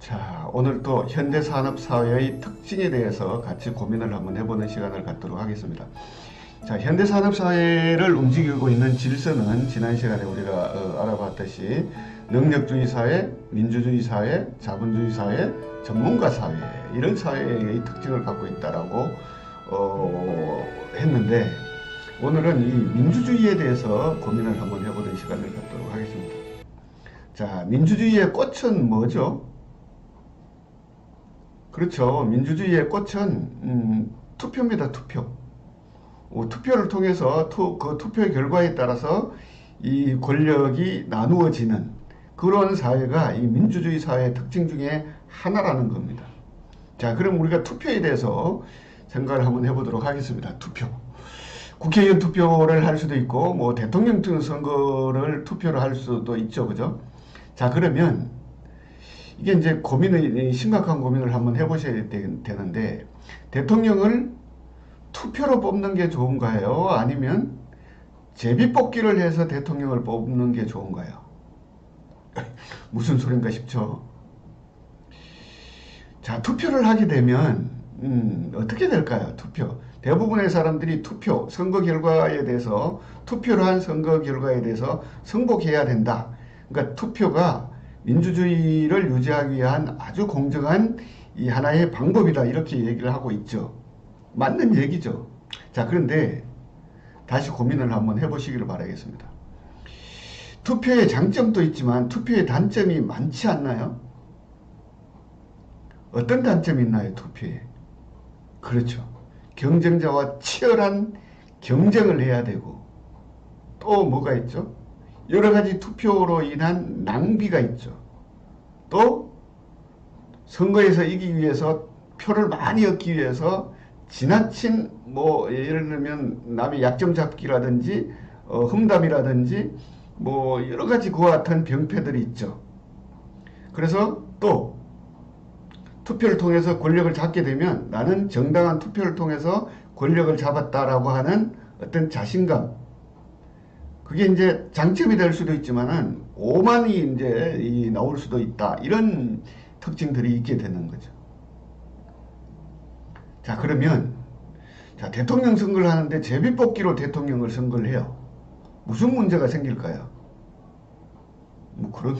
자, 오늘 또 현대산업사회의 특징에 대해서 같이 고민을 한번 해보는 시간을 갖도록 하겠습니다. 자, 현대산업사회를 움직이고 있는 질서는 지난 시간에 우리가 어, 알아봤듯이 능력주의 사회, 민주주의 사회, 자본주의 사회, 전문가 사회 이런 사회의 특징을 갖고 있다라고 어, 했는데 오늘은 이 민주주의에 대해서 고민을 한번 해보는 시간을 갖도록 하겠습니다. 자, 민주주의의 꽃은 뭐죠? 그렇죠. 민주주의의 꽃은 음, 투표입니다. 투표. 어, 투표를 통해서 투, 그 투표의 결과에 따라서 이 권력이 나누어지는 그런 사회가 이 민주주의 사회의 특징 중에 하나라는 겁니다. 자, 그럼 우리가 투표에 대해서 생각을 한번 해보도록 하겠습니다. 투표. 국회의원 투표를 할 수도 있고, 뭐 대통령 선거를 투표를 할 수도 있죠, 그죠? 자, 그러면 이게 이제 고민을 심각한 고민을 한번 해보셔야 되, 되는데 대통령을 투표로 뽑는 게 좋은가요? 아니면 제비 뽑기를 해서 대통령을 뽑는 게 좋은가요? 무슨 소린가 싶죠. 자, 투표를 하게 되면 음, 어떻게 될까요? 투표. 대부분의 사람들이 투표, 선거 결과에 대해서 투표를 한 선거 결과에 대해서 승복해야 된다. 그러니까 투표가 민주주의를 유지하기 위한 아주 공정한 이 하나의 방법이다. 이렇게 얘기를 하고 있죠. 맞는 얘기죠. 자, 그런데 다시 고민을 한번 해보시기를 바라겠습니다. 투표의 장점도 있지만 투표의 단점이 많지 않나요? 어떤 단점이 있나요, 투표에? 그렇죠. 경쟁자와 치열한 경쟁을 해야 되고, 또 뭐가 있죠? 여러 가지 투표로 인한 낭비가 있죠. 또, 선거에서 이기기 위해서 표를 많이 얻기 위해서 지나친 뭐 예를 들면 남의 약점 잡기라든지 어, 흠담이라든지 뭐 여러 가지 그와 같은 병폐들이 있죠. 그래서 또 투표를 통해서 권력을 잡게 되면 나는 정당한 투표를 통해서 권력을 잡았다라고 하는 어떤 자신감. 그게 이제 장점이 될 수도 있지만은 오만이 이제 이 나올 수도 있다. 이런 특징들이 있게 되는 거죠. 자, 그러면 자, 대통령 선거를 하는데 제비뽑기로 대통령을 선거를 해요. 무슨 문제가 생길까요? 뭐 그런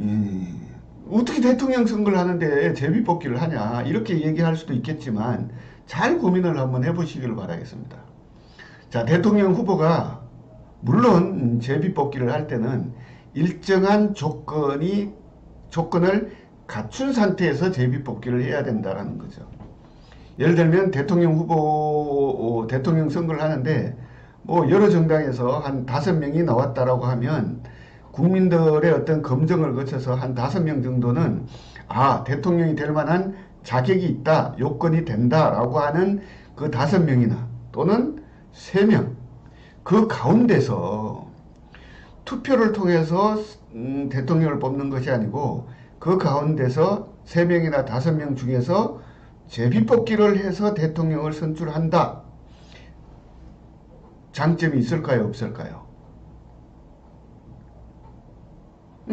음, 어떻게 대통령 선거를 하는데 제비뽑기를 하냐 이렇게 얘기할 수도 있겠지만 잘 고민을 한번 해보시기를 바라겠습니다. 자 대통령 후보가 물론 제비뽑기를 할 때는 일정한 조건이 조건을 갖춘 상태에서 제비뽑기를 해야 된다라는 거죠. 예를 들면 대통령 후보 어, 대통령 선거를 하는데 뭐 여러 정당에서 한 다섯 명이 나왔다라고 하면 국민들의 어떤 검증을 거쳐서 한 다섯 명 정도는 아 대통령이 될 만한 자격이 있다 요건이 된다라고 하는 그 다섯 명이나 또는 세 명 그 가운데서 투표를 통해서 음, 대통령을 뽑는 것이 아니고 그 가운데서 세 명이나 다섯 명 중에서 제비뽑기를 해서 대통령을 선출한다. 장점이 있을까요? 없을까요?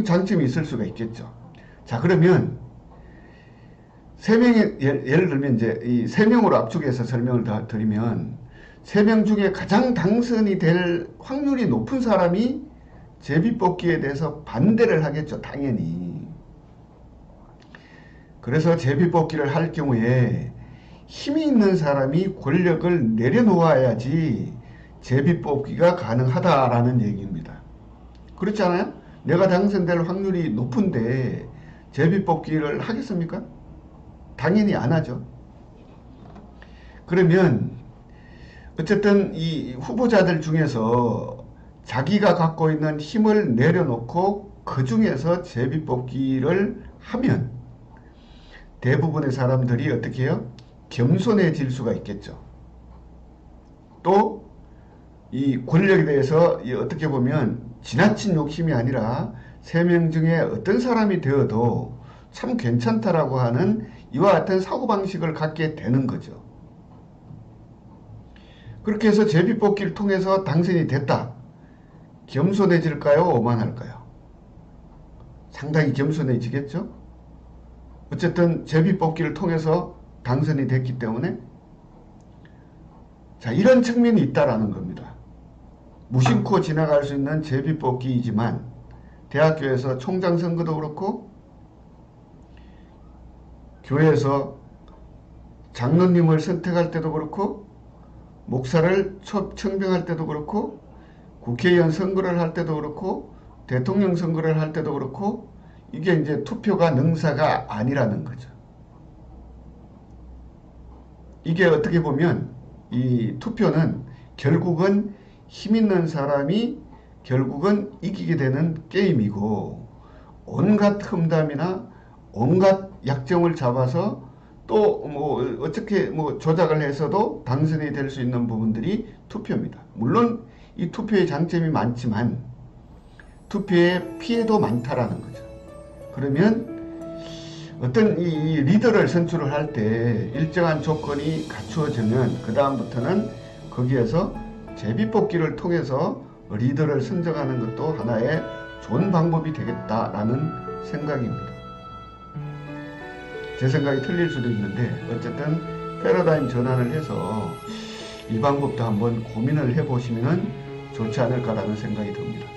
장점이 있을 수가 있겠죠. 자, 그러면 세 명이 예를, 예를 들면 이제 이세 명으로 압축해서 설명을 다 드리면 세 명 중에 가장 당선이 될 확률이 높은 사람이 제비뽑기에 대해서 반대를 하겠죠. 당연히. 그래서 제비뽑기를 할 경우에 힘이 있는 사람이 권력을 내려놓아야지 제비뽑기가 가능하다라는 얘기입니다. 그렇지 않아요? 내가 당선될 확률이 높은데 제비뽑기를 하겠습니까? 당연히 안 하죠. 그러면 어쨌든 이 후보자들 중에서 자기가 갖고 있는 힘을 내려놓고 그 중에서 제비뽑기를 하면 대부분의 사람들이 어떻게 해요? 겸손해질 수가 있겠죠. 또 이 권력에 대해서 어떻게 보면 지나친 욕심이 아니라 세 명 중에 어떤 사람이 되어도 참 괜찮다라고 하는 이와 같은 사고방식을 갖게 되는 거죠. 그렇게 해서 제비뽑기를 통해서 당선이 됐다. 겸손해질까요? 오만할까요? 상당히 겸손해지겠죠? 어쨌든 제비 뽑기를 통해서 당선이 됐기 때문에 자 이런 측면이 있다라는 겁니다. 무심코 지나갈 수 있는 제비 뽑기이지만 대학교에서 총장 선거도 그렇고 교회에서 장로님을 선택할 때도 그렇고 목사를 초- 청병할 때도 그렇고 국회의원 선거를 할 때도 그렇고 대통령 선거를 할 때도 그렇고 이게 이제 투표가 능사가 아니라는 거죠. 이게 어떻게 보면 이 투표는 결국은 힘 있는 사람이 결국은 이기게 되는 게임이고 온갖 흠담이나 온갖 약점을 잡아서 또 뭐 어떻게 뭐 조작을 해서도 당선이 될 수 있는 부분들이 투표입니다. 물론 이 투표의 장점이 많지만 투표의 피해도 많다라는 거죠. 그러면 어떤 이, 이 리더를 선출을 할 때 일정한 조건이 갖추어지면 그 다음부터는 거기에서 제비뽑기를 통해서 리더를 선정하는 것도 하나의 좋은 방법이 되겠다라는 생각입니다. 제 생각이 틀릴 수도 있는데 어쨌든 패러다임 전환을 해서 이 방법도 한번 고민을 해보시면 좋지 않을까라는 생각이 듭니다.